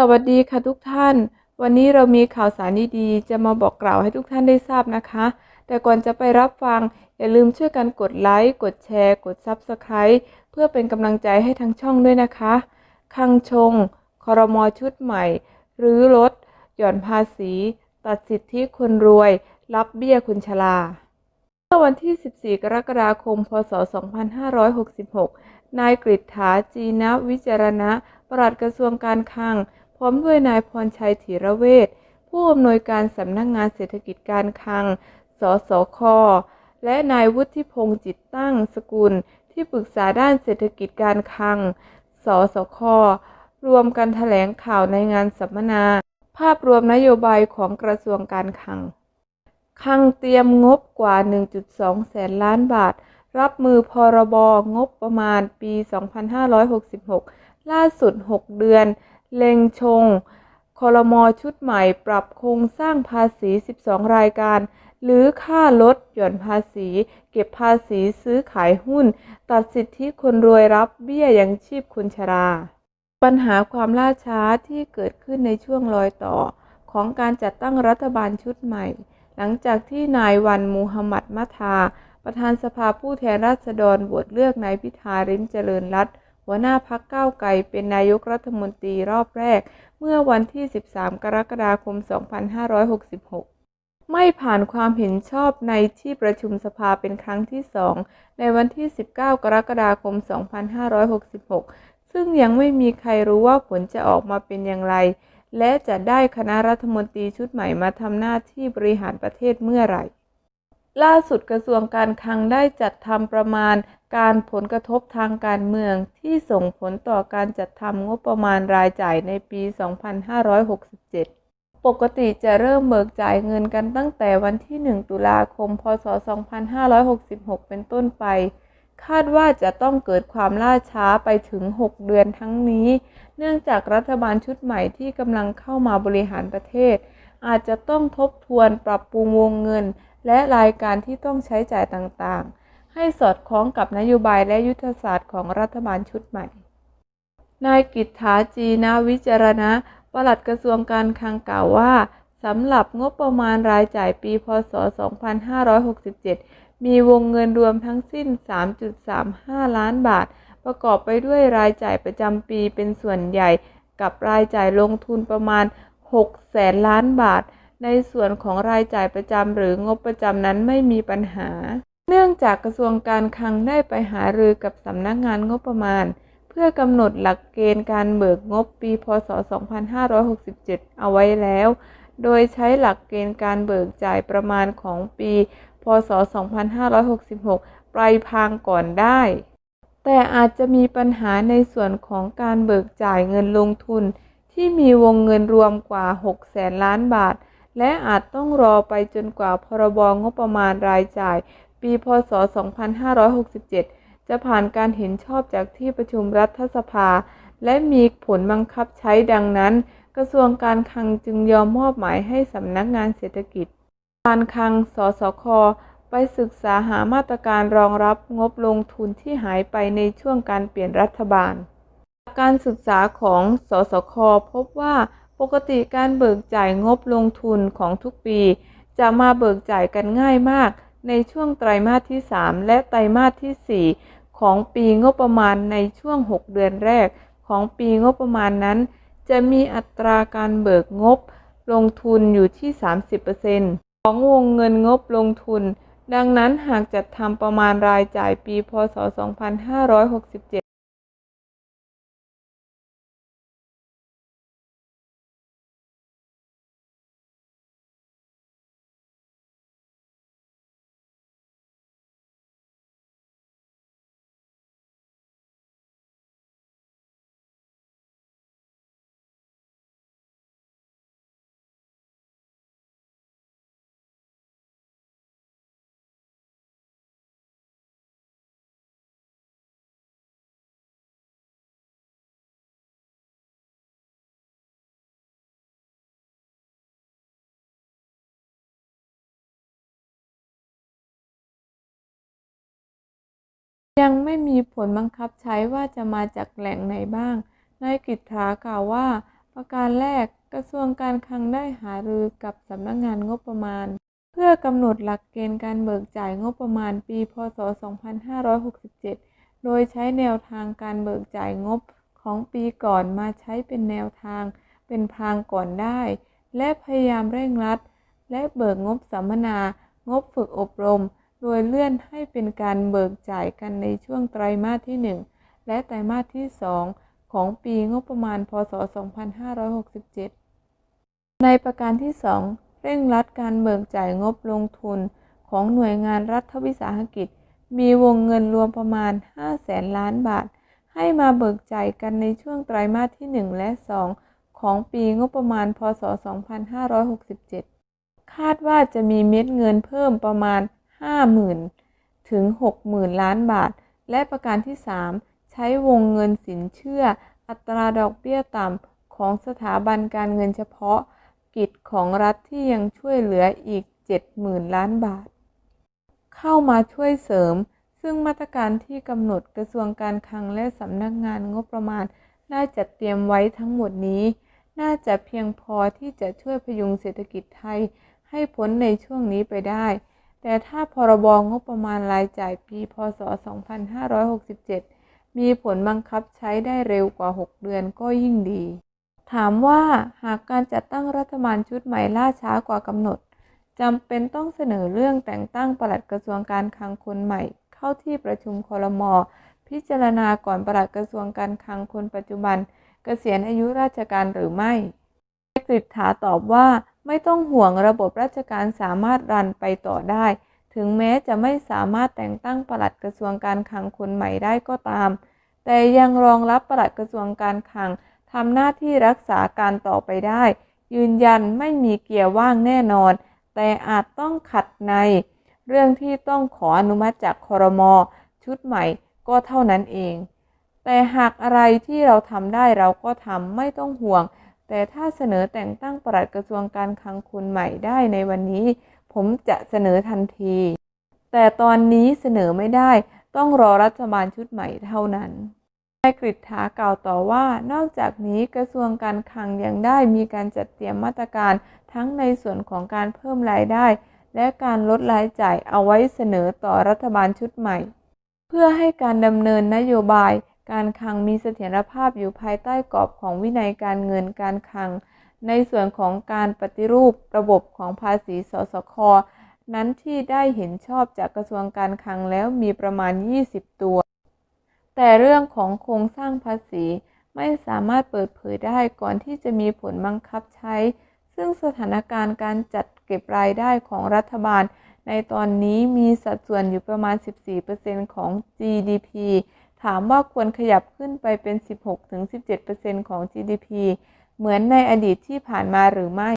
สวัสดีค่ะทุกท่าน วันนี้เรามีข่าวสารดีๆจะมาบอกกล่าวให้ทุกท่านได้ทราบนะคะ แต่ก่อนจะไปรับฟัง อย่าลืมช่วยกันกดไลค์ กดแชร์ กด Subscribe เพื่อเป็นกำลังใจให้ทั้งช่องด้วยนะคะ คังชง คอรมอชุดใหม่ หรือลดหย่อนภาษี ตัดสิทธิคนรวย รับเบี้ยคนชราเมื่อวันที่ 14 กรกฎาคม พศ 2566 นายกฤษฐาจีนวิจารณะปลัดกระทรวงการคลัง พร้อมด้วยนายพรชัยธีระเวชผู้อำนวยการสำนักงงานเศรษฐกิจการคลัง สสค และนายวุฒิพงษ์จิตตั้งสกุล ที่ปรึกษาด้านเศรษฐกิจการคลัง สสค รวมกันแถลงข่าวในงานสัมมนา ภาพรวมนโยบายของกระทรวงการคลัง คลังเตรียมงบกว่า 1.2 แสนล้านบาท รับมือพรบงบประมาณปี 2566 ล่าสุด 6 เดือน เล็งชงคลมอชุดใหม่ปรับโครงสร้างภาษี 12 รายการ หรือค่าลดหย่อนภาษี เก็บภาษีซื้อขายหุ้น ตัดสิทธิคนรวยรับเบี้ยยังชีพคนชรา ปัญหาความล่าช้าที่เกิดขึ้นในช่วงรอยต่อ ของการจัดตั้งรัฐบาลชุดใหม่ หลังจากที่นายวันมูฮัมหมัดมัทา ประธานสภาผู้แทนราษฎรโหวตเลือกนายพิธาริมเจริญรัตน์ หัวหน้าพักเก้าไกลเป็นนายกรัฐมนตรีรอบแรก เมื่อวันที่ 13 กรกฎาคม 2566 ไม่ผ่านความเห็นชอบในที่ประชุมสภาเป็นครั้งที่สองในวันที่ 19 กรกฎาคม 2566 ซึ่งยังไม่มีใครรู้ว่าผลจะออกมาเป็นอย่างไร และจะได้คณะรัฐมนตรีชุดใหม่มาทำหน้าที่บริหารประเทศเมื่อไหร่ ล่าสุดกระทรวงการคลังได้จัดทำประมาณการผลกระทบทางการเมืองที่ส่งผลต่อการจัดทำงบประมาณรายจ่ายในปี 2567 ปกติจะเริ่มเบิกจ่ายเงินกันตั้งแต่วันที่ 1 ตุลาคม พศ 2566 เป็นต้นไป คาดว่าจะต้องเกิดความล่าช้าไปถึง 6 เดือนทั้งนี้ เนื่องจากรัฐบาลชุดใหม่ที่กำลังเข้ามาบริหารประเทศ อาจจะต้องทบทวนปรับปรุงวงเงิน และรายการที่ต้องใช้จ่ายต่างๆ ให้สอดคล้องกับนโยบายและยุทธศาสตร์ของรัฐบาลชุดใหม่ นายกิตถาจีนาวิจารณะปลัดกระทรวงการคลังกล่าวว่าสำหรับงบประมาณรายจ่ายปี พศ 2567 มีวงเงินรวมทั้งสิ้น 3.35 ล้านบาท ประกอบไปด้วยรายจ่ายประจำปีเป็นส่วนใหญ่ กับรายจ่ายลงทุนประมาณ 6 แสนล้านบาท ในส่วนของรายจ่ายประจำหรืองบประจำนั้นไม่มีปัญหา เนื่องจากกระทรวงการคลังได้ไปหารือกับสำนักงานงบประมาณ เพื่อกำหนดหลักเกณฑ์การเบิกงบปี พศ 2567 เอาไว้แล้ว โดยใช้หลักเกณฑ์การเบิกจ่ายประมาณของปี พศ 2566 ปลายพางก่อนได้ แต่อาจจะมีปัญหาในส่วนของการเบิกจ่ายเงินลงทุนที่มีวงเงินรวมกว่า 6 แสนล้านบาท และอาจต้องรอไปจนกว่าพรบงบประมาณรายจ่าย ปีพศ 2567 จะผ่านการเห็นชอบจากที่ประชุมรัฐสภา และมีผลบังคับใช้ดังนั้น กระทรวงการคลังจึงยอมมอบหมายให้สำนักงานเศรษฐกิจ การคลัง สสค ไปศึกษาหามาตรการรองรับงบลงทุนที่หายไปในช่วงการเปลี่ยนรัฐบาล การศึกษาของ สสค พบว่า ปกติการเบิกจ่ายงบลงทุนของทุกปี จะมาเบิกจ่ายกันง่ายมาก ในช่วงไตรมาสที่ 3 และไตรมาสที่ 4 ของปีงบประมาณในช่วง 6 เดือนแรก ของปีงบประมาณนั้น จะมีอัตราการเบิกงบลงทุนอยู่ที่ 30%ของวงเงินงบลงทุน ดังนั้นหากจัดทำประมาณรายจ่ายปี พศ 2567 ยังไม่มีผลบังคับใช้ว่าจะมาจากแหล่งไหนบ้าง นายกฤษฐากล่าวว่า ประการแรกกระทรวงการคลังได้หารือกับสำนักงานงบประมาณ เพื่อกำหนดหลักเกณฑ์การเบิกจ่ายงบประมาณปี พศ 2567 โดยใช้แนวทางการเบิกจ่ายงบของปีก่อนมาใช้เป็นแนวทาง เป็นพรางก่อนได้ และพยายามเร่งรัด และเบิกงบสัมมนา งบฝึกอบรม ดยเลื่อนให้เป็นการเบิกจ่ายกันในช่วงไตรมาสที่ 1 และไตรมาสที่ 2 ของปีงบประมาณ พศ 2567 ในประการที่ 2 เร่งรัดการเบิกจ่ายงบลงทุนของหน่วยงานรัฐวิสาหกิจ มีวงเงินรวมประมาณ 5 แสนล้านบาท ให้มาเบิกจ่ายกันในช่วงไตรมาสที่ 1 และ 2 ของปีงบประมาณ พศ 2567 คาดว่าจะมีเม็ดเงินเพิ่มประมาณ 50,000 ถึง 60,000 ล้านบาท และประการที่ 3 ใช้วงเงินสินเชื่อ อัตราดอกเบี้ยต่ำของสถาบันการเงินเฉพาะ กิจของรัฐที่ยังช่วยเหลืออีก 70,000 ล้านบาท เข้ามาช่วยเสริม ซึ่งมาตรการที่กำหนดกระทรวงการคลังและสำนักงานงบประมาณได้จัดเตรียมไว้ทั้งหมดนี้ น่าจะเพียงพอที่จะช่วยพยุงเศรษฐกิจไทยให้พ้นในช่วงนี้ไปได้ แต่ถ้าพรบงบประมาณรายจ่ายปี พศ 2567 มีผลบังคับใช้ได้เร็วกว่า 6 เดือนก็ยิ่งดี ถามว่าหากการจัดตั้งรัฐบาลชุดใหม่ล่าช้ากว่ากำหนดจำเป็นต้องเสนอเรื่องแต่งตั้งปลัดกระทรวงการคลังคนใหม่ เข้าที่ประชุมคลมพิจารณาก่อนปลัดกระทรวงการคลังคนปัจจุบัน เกษียณอายุราชการหรือไม่กฤษฐาตอบว่า ไม่ต้องห่วงระบบราชการสามารถรันไปต่อได้ ถึงแม้จะไม่สามารถแต่งตั้งปลัดกระทรวงการคลังคนใหม่ได้ก็ตาม แต่ยังรองรับปลัดกระทรวงการคลังทำหน้าที่รักษาการต่อไปได้ ยืนยันไม่มีเกียร์ว่างแน่นอน แต่อาจต้องขัดใน เรื่องที่ต้องขออนุมัติจากคอรมอชุดใหม่ก็เท่านั้นเอง แต่หากอะไรที่เราทำได้เราก็ทำไม่ต้องห่วง แต่ถ้าเสนอแต่งตั้งปลัดกระทรวงการคลังคนใหม่ได้ในวันนี้ ผมจะเสนอทันที แต่ตอนนี้เสนอไม่ได้ ต้องรอรัฐบาลชุดใหม่เท่านั้นนายกฤษฐากล่าวต่อว่า นอกจากนี้กระทรวงการคลังยังได้มีการจัดเตรียมมาตรการทั้งในส่วนของการเพิ่มรายได้ และการลดรายจ่ายเอาไว้เสนอต่อรัฐบาลชุดใหม่ เพื่อให้การดำเนินนโยบาย การคลังมีเสถียรภาพอยู่ภายใต้กรอบของวินัยการเงินการคลัง ในส่วนของการปฏิรูประบบของภาษี สสค นั้นที่ได้เห็นชอบจากกระทรวงการคลังแล้วมีประมาณ 20 ตัว แต่เรื่องของโครงสร้างภาษีไม่สามารถเปิดเผยได้ก่อนที่จะมีผลบังคับใช้ ซึ่งสถานการณ์การจัดเก็บรายได้ของรัฐบาล ในตอนนี้มีสัดส่วนอยู่ประมาณ 14%ของ GDP ถามว่าควรขยับขึ้นไปเป็น 16-17%ของ GDP เหมือนในอดีตที่ผ่านมาหรือไม่